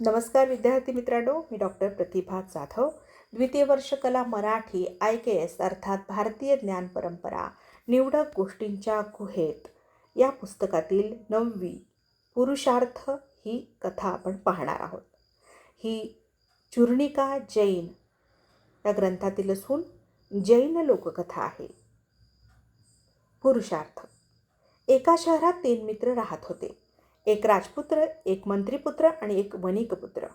नमस्कार विद्यार्थी मित्रांनो मी डॉक्टर प्रतिभा जाधव. द्वितीय वर्ष कला मराठी आय के एस अर्थात भारतीय ज्ञान परंपरा निवडक गोष्टींच्या गुहेत. या पुस्तकातील नववी पुरुषार्थ ही कथा आपण पाहणार आहोत. ही चूर्णिका जैन या ग्रंथातील असून जैन लोककथा आहे. पुरुषार्थ. एका शहरात तीन मित्र राहत होते. एक राजपुत्र एक मंत्रीपुत्र आणि एक वणिकपुत्र.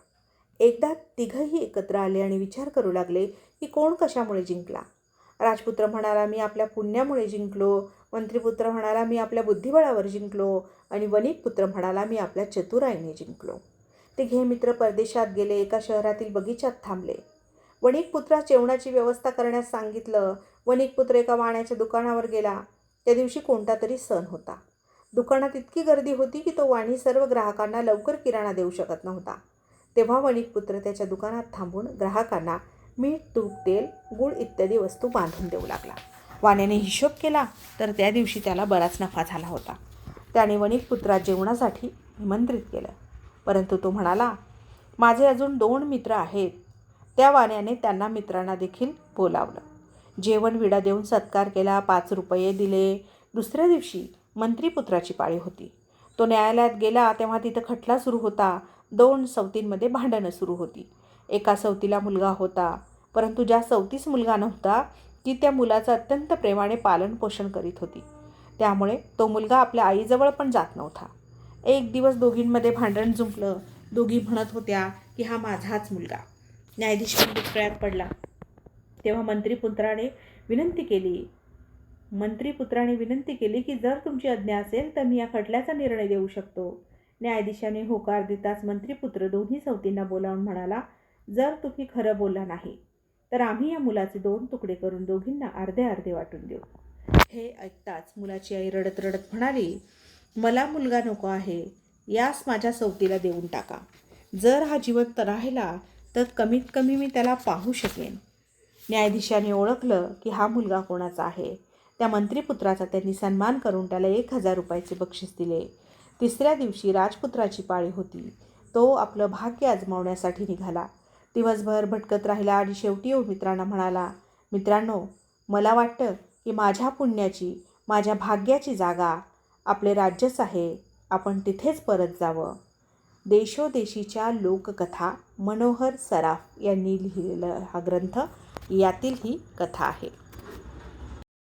एकदा तिघंही एकत्र आले आणि विचार करू लागले की कोण कशामुळे जिंकला. राजपुत्र म्हणाला मी आपल्या पुण्यामुळे जिंकलो. मंत्रीपुत्र म्हणाला मी आपल्या बुद्धिबळावर जिंकलो. आणि वणिकपुत्र म्हणाला मी आपल्या चतुराईने जिंकलो. तिघे मित्र परदेशात गेले एका शहरातील बगीचात थांबले. वणिकपुत्रा जेवणाची व्यवस्था करण्यास सांगितलं. वणिकपुत्र एका वाण्याच्या दुकानावर गेला. त्या दिवशी कोणता तरी सण होता. दुकानात इतकी गर्दी होती की तो वाणी सर्व ग्राहकांना लवकर किराणा देऊ शकत नव्हता. तेव्हा वणिकपुत्र त्याच्या दुकानात थांबून ग्राहकांना मीठ तूप तेल गुळ इत्यादी वस्तू बांधून देऊ लागला. वाण्याने हिशोब केला तर त्या दिवशी त्याला बराच नफा झाला होता. त्याने वणिकपुत्रा जेवणासाठी निमंत्रित केलं. परंतु तो म्हणाला माझे अजून दोन मित्र आहेत. त्या वाण्याने त्यांना मित्रांना देखील बोलावलं. जेवण विडा देऊन सत्कार केला पाच रुपये दिले. दुसऱ्या दिवशी मंत्रीपुत्राची पाळी होती. तो न्यायालयात गेला तेव्हा तिथं खटला सुरू होता. दोन सवतींमध्ये भांडणं सुरू होती. एका सवतीला मुलगा होता. परंतु ज्या सवतीस मुलगा नव्हता ती त्या मुलाचं अत्यंत प्रेमाने पालनपोषण करीत होती. त्यामुळे तो मुलगा आपल्या आईजवळ पण जात नव्हता. एक दिवस दोघींमध्ये भांडण जुंपलं. दोघी म्हणत होत्या की हा माझाच मुलगा. न्यायाधीश दुष्काळात पडला. तेव्हा मंत्रीपुत्राने विनंती केली मंत्रीपुत्राने विनंती केली की जर तुमची आज्ञा असेल तर मी या खटल्याचा निर्णय देऊ शकतो. न्यायाधीशाने होकार देताच मंत्रीपुत्र दोन्ही सवतींना बोलावून म्हणाला जर तुम्ही खरं बोलला नाही तर आम्ही या मुलाचे दोन तुकडे करून दोघींना अर्धे अर्धे वाटून देऊ. हे ऐकताच मुलाची आई रडत रडत म्हणाली मला मुलगा नको आहे यास माझ्या सवतीला देऊन टाका. जर हा जिवंत राहिला तर कमीत कमी मी त्याला पाहू शकेन. न्यायाधीशाने ओळखलं की हा मुलगा कोणाचा आहे. त्या मंत्रीपुत्राचा त्यांनी सन्मान करून त्याला एक हजार रुपयाचे बक्षीस दिले. तिसऱ्या दिवशी राजपुत्राची पाळी होती. तो आपलं भाग्य आजमावण्यासाठी निघाला. दिवसभर भटकत राहिला आणि शेवटी येऊन मित्रांना म्हणाला मित्रांनो मला वाटतं की माझ्या पुण्याची माझ्या भाग्याची जागा आपले राज्यच आहे. आपण तिथेच परत जावं. देशोदेशीच्या लोककथा मनोहर सराफ यांनी लिहिलेला हा ग्रंथ यातील ही कथा आहे.